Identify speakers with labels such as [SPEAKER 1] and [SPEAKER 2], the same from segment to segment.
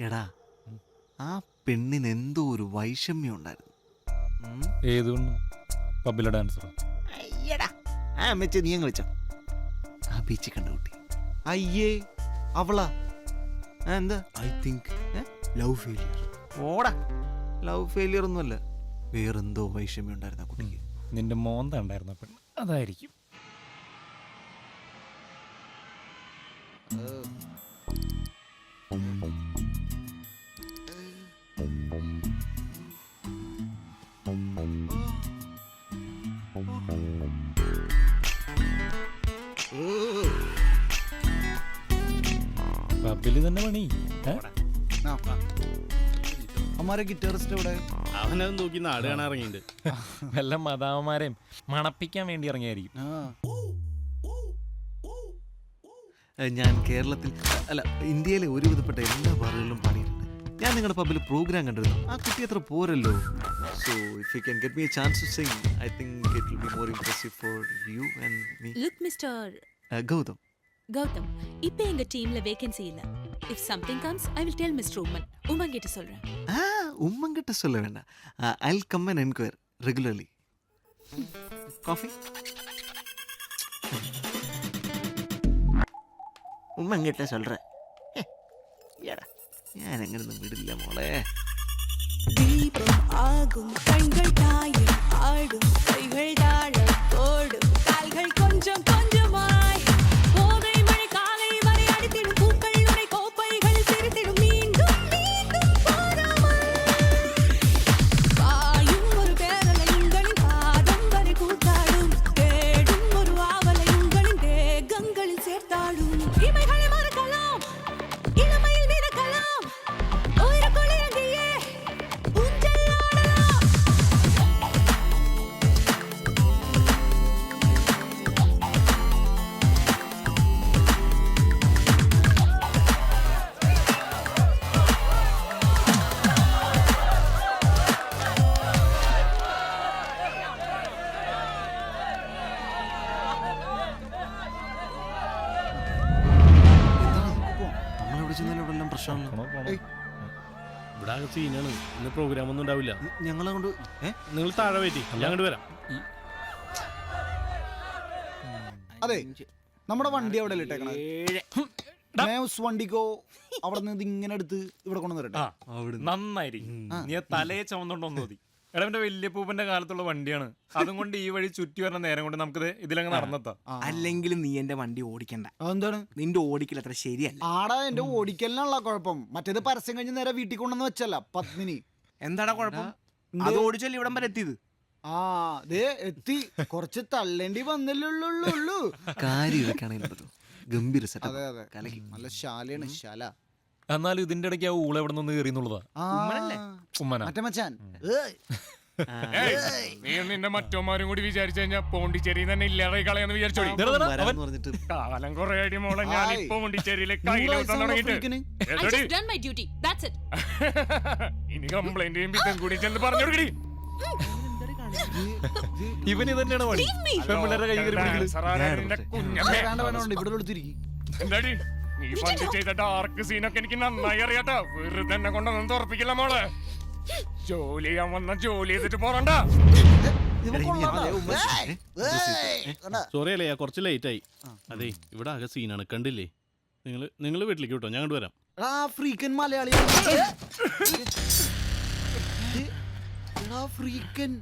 [SPEAKER 1] എടാ ആ പെണ്ണിന് എന്തോ ഒരു വൈഷമ്യം ഉണ്ടായിരുന്നു.
[SPEAKER 2] ഏതുകൊണ്ട് പബ്ബിലെ ഡാൻസറോ
[SPEAKER 1] അയ്യടാ. ആ അമ്മച്ച നീ അങ്ങ് വെച്ചോ ആ ബീച്ചിൽ കണ്ട കുട്ടി. അയ്യേ അവളാ. എന്താ?
[SPEAKER 3] ഐ തിങ്ക് ലവ് ഫെയിലിയർ
[SPEAKER 1] ഓടാ. ലവ് ഫെയിലിയർ ഒന്നുമല്ല. വേറെന്തോ വൈഷമ്യം ഉണ്ടായിരുന്നു ആ കുട്ടിക്ക്.
[SPEAKER 2] നിന്റെ മോന്ത ഉണ്ടായിരുന്ന പെണ്ണ്. അതായിരിക്കും. പബ്ബിൽ തന്നെ പണി.
[SPEAKER 3] അമ്മാരെ ഗിറ്റാറിസ്റ്റ് ഇവിടെ
[SPEAKER 4] അവനത് നോക്കി നാട് കാണാൻ ഇറങ്ങിയിട്ടുണ്ട്.
[SPEAKER 2] വല്ല മതാവന്മാരെയും മണപ്പിക്കാൻ വേണ്ടി ഇറങ്ങിയായിരിക്കും.
[SPEAKER 1] ഞാൻ കേരളത്തിൽ അല്ല ഇന്ത്യയിലെ ഒരുവിധപ്പെട്ട എല്ലാ ബാറുകളിലും പണിയിട്ടുണ്ട് ഞാൻ നിങ്ങളുടെ പബ്ബിൽ പ്രോഗ്രാം കണ്ടിരുന്നു. ആ കുട്ടി അത്ര പോരല്ലോ. So if you can get me chance to sing I think it will be more impressive for you and me
[SPEAKER 5] look mister
[SPEAKER 1] Gautam.
[SPEAKER 5] Gautam இப்போ எங்க டீம்ல வேகன்சி இல்ல. If something comes I will tell miss Ruman உமங்கிட்ட சொல்றேன்.
[SPEAKER 1] ஆ உம்மங்கிட்ட சொல்ல வேண்டாம். I will come and enquire regularly coffee உம்மங்கிட்ட சொல்கிறேன் ஏடா ஏன் எங்கிருந்து விடல மோளே?
[SPEAKER 6] தீபம் ஆகும் கண்கள் தாயும் ஆடும் கைகள் தாழ ஓடும் கால்கள் கொஞ்சம்
[SPEAKER 1] கொஞ்சம் പ്രശ്നമാണ്
[SPEAKER 2] പോണോ, പോണോ?
[SPEAKER 4] ഇവിടെ ആകെ സീനാണ്. ഇന്ന് പ്രോഗ്രാം ഒന്നും ഉണ്ടാവില്ല.
[SPEAKER 1] ഞങ്ങളെ കൊണ്ട് ഏ?
[SPEAKER 4] നിങ്ങൾ താഴെ പറ്റി ഞാൻ അങ്ങോട്ട് വരാം.
[SPEAKER 3] അതെ നമ്മുടെ വണ്ടി അവിടെ ഇട്ടേക്കണേ? മേവ്സ് വണ്ടിക്കോ? അവിടെ നിന്ന് ഇങ്ങനെ എടുത്ത് ഇവിടെ കൊണ്ടു
[SPEAKER 2] ആ
[SPEAKER 3] വരട്ടെ
[SPEAKER 2] നന്നായിരിക്കും. നീ തലയെ ചുമന്നുണ്ടോ നോതി എടാ എന്റെ വല്യപ്പൂപ്പന്റെ കാലത്തുള്ള വണ്ടിയാണ്. അതും കൊണ്ട് ഈ വഴി ചുറ്റി വരുന്ന നേരം കൊണ്ട് നമുക്ക് ഇതിലങ്ങ് നടന്നെത്താം.
[SPEAKER 7] അല്ലെങ്കിൽ നീ എന്റെ വണ്ടി ഓടിക്കണ്ട.
[SPEAKER 3] എന്താണ്
[SPEAKER 7] നിന്റെ ഓടിക്കൽ അത്ര ശരിയല്ല.
[SPEAKER 3] ആടാ എന്റെ ഓടിക്കലിനുള്ള കുഴപ്പം. മറ്റേത് പരസ്യം കഴിഞ്ഞ് നേരെ വീട്ടിൽ കൊണ്ടുവന്ന് വെച്ചല്ല പത്മിനി.
[SPEAKER 7] എന്താടാ കുഴപ്പം? അത് ഓടിച്ചല്ലേ ഇവിടം വരെ എത്തിയത്?
[SPEAKER 3] ആ ദേ എത്തി. കുറച്ച് തള്ളേണ്ടി വന്നില്ലുള്ളൂ
[SPEAKER 1] കാര്യം ഗംഭീര
[SPEAKER 3] അതെ
[SPEAKER 1] സെറ്റപ്പ്
[SPEAKER 3] അതെ.
[SPEAKER 1] കലക്കി.
[SPEAKER 3] നല്ല ശാലയാണ് ശാല.
[SPEAKER 2] എന്നാലും ഇതിന്റെ ഇടയ്ക്ക് ആ ഊള എവിടെ നിന്ന്
[SPEAKER 3] കയറി
[SPEAKER 2] ഉമ്മന
[SPEAKER 3] മച്ചാൻ
[SPEAKER 2] ഏയ്. നീ മറ്റോമാരും കൂടി വിചാരിച്ചു കഴിഞ്ഞാ പോണ്ടിച്ചേരി തന്നെ ഇല്ലാതെ കളയാന്ന് വിചാരിച്ചോടി
[SPEAKER 1] ദേ, പറഞ്ഞിട്ട്
[SPEAKER 2] കാലം കുറെ മോളെ ഞാൻ പോണ്ടിച്ചേരിയിലെ ഇനി കംപ്ലൈന്റ് ചെയ്യുമ്പോ കൂടി ചെന്ന് പറഞ്ഞു കൊടുക്കടി ഇവന് തന്നെയാണ് പണി
[SPEAKER 3] ഇവിടെ
[SPEAKER 2] എന്താടി നീ പണ്ട് ചെയ്ത ഡാർക്ക് സീനൊക്കെ എനിക്ക് നന്നായി അറിയാട്ടോ. വെറുതെ എന്നെ കൊണ്ടൊന്നും തുറപ്പിക്കില്ല മോളെ. ജോലി ചെയ്യാൻ വന്ന ജോലി ചെയ്തിട്ട് പോറണ്ട.
[SPEAKER 4] സോറി അല്ലേ കുറച്ച് ലേറ്റ് ആയി. അതെ ഇവിടെ ആകെ സീനാണ് കണ്ടില്ലേ? നിങ്ങൾ നിങ്ങൾ വീട്ടിലേക്ക് വിട്ടോ ഞാൻ അങ്ങോട്ട് വരാം
[SPEAKER 3] ആ ഫ്രീക്കൻ മലയാളി ഫ്രീക്കൻ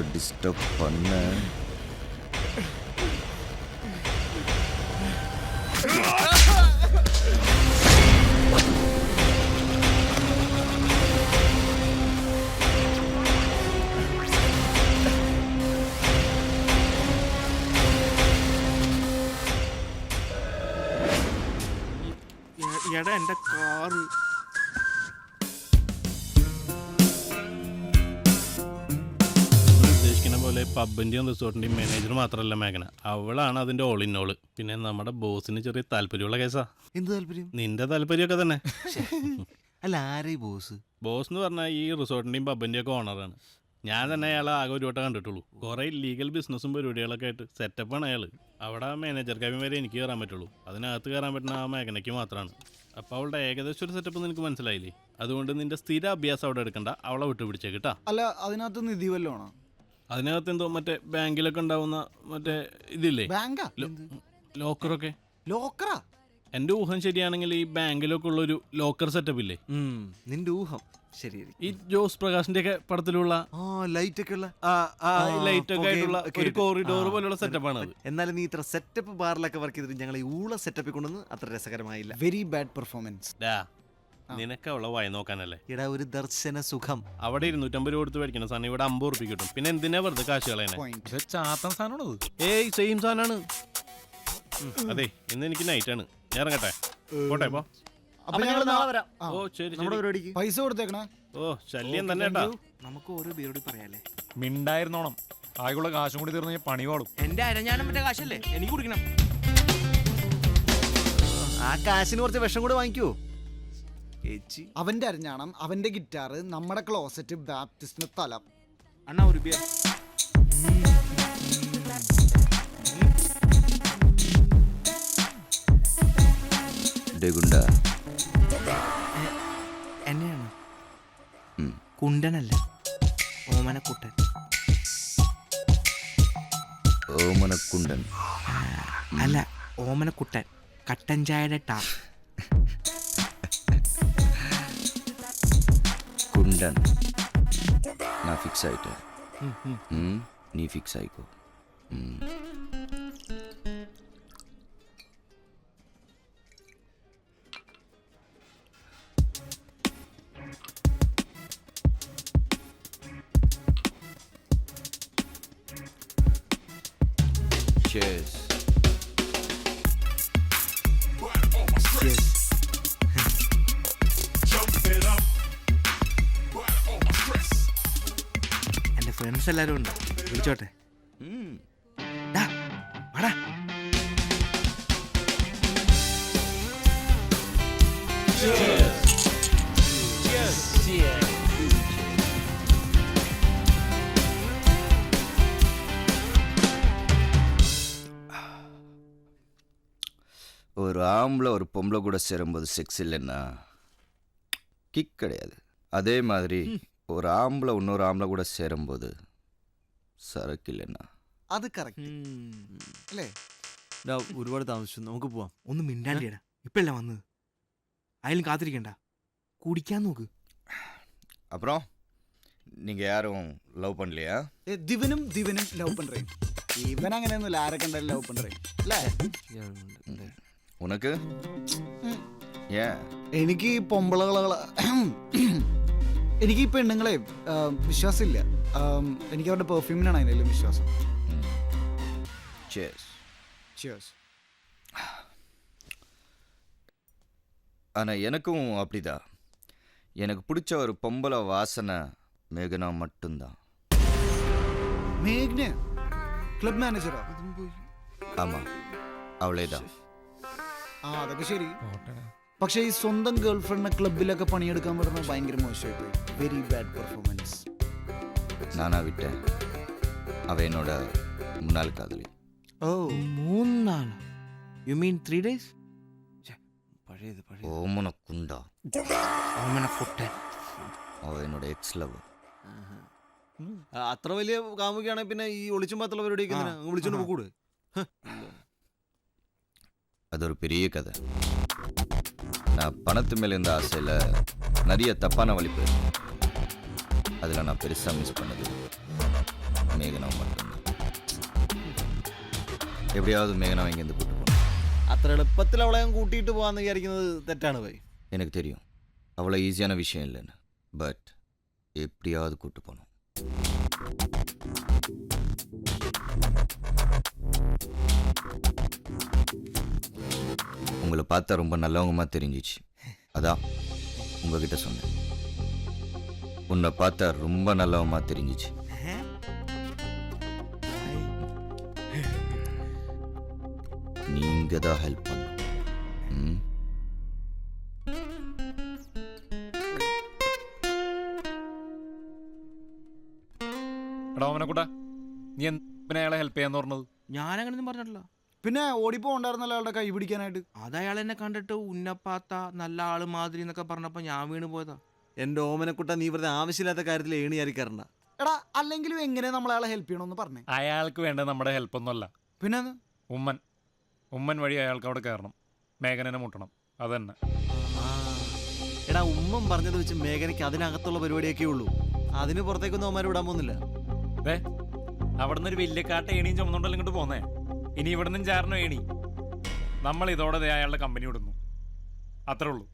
[SPEAKER 8] ரொம்ப டிஸ்டர்ப் பண்ண
[SPEAKER 7] എടാ എന്റെ
[SPEAKER 4] ഉദ്ദേശിക്കുന്ന റിസോർട്ടിന്റെയും മാനേജർ മാത്രമല്ല മേഘന. അവളാണ് അതിന്റെ ഓൾ ഇൻ ഓൾ പിന്നെ നമ്മുടെ ബോസിന് ചെറിയ താല്പര്യമുള്ള കേസാ.
[SPEAKER 1] എന്ത് താല്പര്യം?
[SPEAKER 4] നിന്റെ താല്പര്യമൊക്കെ തന്നെ.
[SPEAKER 1] അല്ല ആരെ ബോസ്?
[SPEAKER 4] ബോസ് എന്ന് പറഞ്ഞാൽ ഈ റിസോർട്ടിന്റെയും പബ്ബിന്റെയും ഒക്കെ ഓണറാണ് ഞാൻ തന്നെ അയാളെ ആകെ ഒരു വട്ടം കണ്ടിട്ടുള്ളൂ. കുറേ ലീഗൽ ബിസിനസ്സും പരിപാടികളൊക്കെ ആയിട്ട് സെറ്റപ്പാണ് അയാൾ അവിടെ മാനേജർ കാര്യം വരെ എനിക്ക് കയറാൻ പറ്റുള്ളൂ. അതിനകത്ത് കയറാൻ പറ്റുന്ന ആ മേഘനയ്ക്ക് മാത്രമാണ് അപ്പോൾ അവളുടെ ഏകദേശം ഒരു സെറ്റപ്പ് നിനക്ക് മനസ്സിലായില്ലേ? അതുകൊണ്ട് നിന്റെ സ്ഥിര അഭ്യാസം അവിടെ എടുക്കണ്ട. അവളെ വിട്ടുപിടിച്ചേ പിടിച്ചേക്കിട്ടാ
[SPEAKER 3] അല്ല അതിനകത്ത് നിധി വല്ലതും ആണോ
[SPEAKER 4] അതിനകത്ത് എന്തോ മറ്റേ ബാങ്കിലൊക്കെ ഉണ്ടാവുന്ന മറ്റേ ഇതില്ലേ?
[SPEAKER 3] ബാങ്കാ?
[SPEAKER 4] ലോക്കറൊക്കെ?
[SPEAKER 3] ലോക്കറാ?
[SPEAKER 4] എന്റെ ഊഹം ശരിയാണെങ്കിൽ ഈ ബാങ്കിലൊക്കെ ഉള്ള ഒരു ലോക്കർ സെറ്റപ്പ് ഇല്ലേ
[SPEAKER 1] നിന്റെ ഊഹം ശരി
[SPEAKER 4] ഈ ജോസ് പ്രകാശിന്റെ ഒക്കെ പടത്തിലുള്ള
[SPEAKER 1] ആ ലൈറ്റ് ഒക്കെ ഉള്ള
[SPEAKER 4] ലൈറ്റ് ഒക്കെ ആയിട്ടുള്ള ഒരു കോറിഡോർ പോലുള്ള സെറ്റപ്പ് ആണ്
[SPEAKER 1] എന്നാലും നീ ഇത്ര സെറ്റപ്പ് ബാറിലൊക്കെ വർക്ക് ചെയ്തിട്ട് ഞങ്ങൾ ഈ ഊള സെറ്റപ്പിൽ കൊണ്ടുവന്ന് അത്ര രസകരമായില്ല.
[SPEAKER 3] വെരി ബാഡ് പെർഫോമൻസ്
[SPEAKER 4] ഡാ. നിനക്ക് അവളെ വായ നോക്കാനല്ലേ?
[SPEAKER 1] ഇടാ ഒരു ദർശന സുഖം.
[SPEAKER 4] അവിടെ ഇരുന്നൂറ്റമ്പത് രൂപ കൊടുത്ത് മേടിക്കണം സാധനം ഇവിടെ അമ്പത് ഉറുപ്പിക കിട്ടും. പിന്നെ എന്തിനാ വെറുതെ കാശ് കളയണേ?
[SPEAKER 3] ചാത്തം
[SPEAKER 9] ചാത്തൻ സാധനമാണത്
[SPEAKER 4] ഏയ് സെയിം സാധനമാണ് അതെ ഇന്ന് എനിക്ക് നൈറ്റ് ആണ്. ഞാൻ ഇറങ്ങട്ടെ? പോട്ടെ പോ.
[SPEAKER 3] അപ്പൊ ഞങ്ങൾ നാളെ വരാം.
[SPEAKER 4] ഓ ശരി
[SPEAKER 1] നമ്മുടെ
[SPEAKER 4] ശരി.
[SPEAKER 1] പരിപാടിക്ക്.
[SPEAKER 3] പൈസ കൊടുത്തേക്കണേ.
[SPEAKER 4] ഓ ശല്യം തന്നെ കേട്ടാ.
[SPEAKER 7] നമുക്ക് ഓരോ പേരോട് പറയാല്ലേ?
[SPEAKER 9] മിണ്ടായിരുന്നോണം. ആകെയുള്ള കാശും കൂടി തീർന്ന് ഞാൻ പണി പാടും.
[SPEAKER 7] എന്റെ അരഞ്ഞാനം മറ്റേ കാശല്ലേ? എനിക്ക് കുടിക്കണം.
[SPEAKER 1] ആ കാശിന് കുറച്ച് വിഷം കൂടെ വാങ്ങിക്കുവോ ഏച്ചി
[SPEAKER 3] അവന്റെ അരഞ്ഞാണം അവന്റെ ഗിറ്റാർ നമ്മുടെ ക്ലോസറ്റ് ബാപ്റ്റിസ്റ്റിന് തല.
[SPEAKER 7] അണ്ണാ ഒരു ബിയർ
[SPEAKER 8] ഗുണ്ട.
[SPEAKER 7] എന്നെയാണ്. കുണ്ടനല്ല ഓമനക്കുട്ടൻ.
[SPEAKER 8] ഓമനക്കുണ്ടൻ.
[SPEAKER 7] അല്ല ഓമനക്കുട്ടൻ. കട്ടൻ ചായയുടെ ടാ.
[SPEAKER 8] వింటాను నా ఫిక్స్ అయితే నీ ఫిక్స్ అయిపో Cheers.
[SPEAKER 7] ഫ്രണ്ട്സ് എല്ലാരും ഉണ്ട് വിളിച്ചോട്ടെ
[SPEAKER 8] ம்
[SPEAKER 7] ഡാ, വാടാ.
[SPEAKER 8] ஒரு ஆம்பளை ஒரு பொம்பளை கூட சேரும்போது செக்ஸ் இல்லைன்னா கிக் கிடையாது அதே மாதிரி ஒரு ஆம்பளை இன்னொரு ஆம்பளை கூட சேரும்போது
[SPEAKER 3] അത്
[SPEAKER 1] ഒരുപാട് താമസിച്ചു. നമുക്ക് പോവാം.
[SPEAKER 7] ഒന്ന് മിണ്ടാണ്ടിയടാ ഇപ്പഴല്ല വന്നത്? അയാലും കാത്തിരിക്കണ്ട. കുടിക്കാൻ നോക്ക്.
[SPEAKER 8] அப்புறம் நீங்கள் ആരും ലവ് பண்ணலையா
[SPEAKER 3] ദിവനും ദിവനും ലവ് പണ്ടേ ഇവൻ അങ്ങനെയൊന്നുമില്ല. ആരൊക്കെ ഉണ്ടായാലും ലവ് പണ്ടേ അല്ലേ?
[SPEAKER 8] ഉനക്ക്?
[SPEAKER 3] എനിക്ക് ഈ പൊമ്പളകള എനിക്ക് ഈ പെണ്ണുങ്ങളെ ആ, വിശ്വാസമില്ല. എനിക്ക് അവരുടെ പെർഫ്യൂമിനാണ് അതിനെല്ലാം വിശ്വാസം
[SPEAKER 8] சேஸ்
[SPEAKER 3] Cheers.
[SPEAKER 8] ஆனால் எனக்கும் அப்படிதான் எனக்கு பிடிச்ச ஒரு பொம்பளை வாசனை மேகனா மட்டும்தான்
[SPEAKER 3] മേഘ്ന ക്ലബ് മാനേജറോ
[SPEAKER 8] ஆமாம் அவளே தான்
[SPEAKER 3] ആ അതൊക്കെ ശരി പക്ഷേ ഈ സ്വന്തം ഗേൾ ഫ്രണ്ടിനെ ക്ലബിലൊക്കെ പണിയെടുക്കാൻ പറ്റുന്നത് ഭയങ്കര മോശമായി പോയി വെരി ബാഡ് പെർഫോമൻസ്
[SPEAKER 8] நானா விட்டேன் அவ என்னோட முன்னாள் காதலி
[SPEAKER 1] ഓ
[SPEAKER 7] മൂന്നാളോ യു മീൻ ത്രീ ഡേയ്സ്
[SPEAKER 1] പഴയത് പഴയത്
[SPEAKER 8] ஓமன குண்டா
[SPEAKER 7] ഓമനക്കുട്ടൻ
[SPEAKER 8] அவ என்னோட எக்ஸ் லவ்
[SPEAKER 1] ആ, അത്ര വലിയ കാമുകയാണെങ്കിൽ പിന്നെ ഈ ഒളിച്ചും പാത്തുള്ള പരിപാടിയൊക്കെ എന്തിനാ? അങ്ങ് വിളിച്ചോണ്ട് പോകൂടെ
[SPEAKER 8] அது ஒரு பெரிய கதை நான் பணத்து மேலே இருந்த ஆசையில் நிறைய தப்பான வழி போயிருந்தேன் அதில் நான் பெருசாக மிஸ் பண்ணது மேகனா மட்டும்தான் எப்படியாவது மேகனா இங்கேருந்து கூட்டு போகணும்
[SPEAKER 1] അത്ര എളുപ്പത്തിൽ അവളെ അങ്ങ് കൂട്ടിയിട്ട് പോവാന്ന് വിചാരിക്കുന്നത് തെറ്റാണ് പോയി
[SPEAKER 8] எனக்கு தெரியும் அவ்வளோ ஈஸியான விஷயம் இல்லைன்னு பட் எப்படியாவது கூட்டு போகணும் உங்களை பார்த்தா ரொம்ப நல்லவங்கமா தெரிஞ்சிச்சு அதான் உங்ககிட்ட சொன்னேன் உன்னை பார்த்தா ரொம்ப நல்லவமா தெரிஞ்சிச்சு நீங்க தான் ஹெல்ப் பண்ணும் ம்
[SPEAKER 9] എടാ അവനെക്കൂട്ടാ നീ എന്തിനാ അയാളെ ഹെൽപ്പ് ചെയ്യാന്ന് പറഞ്ഞത്
[SPEAKER 7] ഞാനങ്ങനെയൊന്നും പറഞ്ഞിട്ടില്ല
[SPEAKER 3] പിന്നെ ഓടിപ്പോ ഉണ്ടായിരുന്നല്ലോ അയാളുടെ കൈ പിടിക്കാനായിട്ട്
[SPEAKER 7] അത് അയാൾ എന്നെ കണ്ടിട്ട് ഉന്നപ്പാത്ത നല്ല ആള് മാതിരി എന്നൊക്കെ പറഞ്ഞപ്പോ ഞാൻ വീണ് പോയതാ
[SPEAKER 1] എന്റെ ഓമനക്കുട്ട നീ വെറുതെ ആവശ്യമില്ലാത്ത കാര്യത്തിൽ ഏണി
[SPEAKER 3] എടാ അല്ലെങ്കിലും എങ്ങനെ നമ്മൾ അയാളെ ഹെൽപ്പ് ചെയ്യണമെന്ന് പറഞ്ഞേ.
[SPEAKER 9] അയാൾക്ക് വേണ്ട നമ്മുടെ ഹെൽപ്പൊന്നുമല്ല
[SPEAKER 3] പിന്നെ അത്?
[SPEAKER 9] ഉമ്മൻ. ഉമ്മൻ വഴി അയാൾക്ക് അവിടെ കയറണം. മേഘനെ മുട്ടണം. അത് അതന്നെ
[SPEAKER 1] എടാ ഉമ്മൻ പറഞ്ഞത് വെച്ച് മേഘനയ്ക്ക് അതിനകത്തുള്ള പരിപാടിയൊക്കെ ഉള്ളൂ. അതിന് പുറത്തേക്കൊന്നും അവന്മാർ വിടാൻ പോകുന്നില്ല.
[SPEAKER 9] ദേ അവിടുന്ന് ഒരു വലിയ കാട്ട ഏണിയും ചുമന്നുണ്ടല്ലോ ഇങ്ങോട്ട് പോന്നേ. ഇനി ഇവിടുന്ന് ചാരണോ ഏണി? നമ്മൾ ഇതോടെ ദേ അയാളുടെ കമ്പനി വിടുന്നു. അത്രേ ഉള്ളൂ.